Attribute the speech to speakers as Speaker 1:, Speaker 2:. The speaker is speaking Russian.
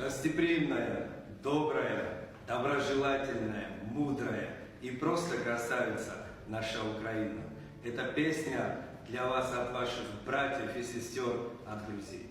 Speaker 1: Гостеприимная, добрая, доброжелательная, мудрая и просто красавица наша Украина. Эта песня для вас от ваших братьев и сестер от Грузии.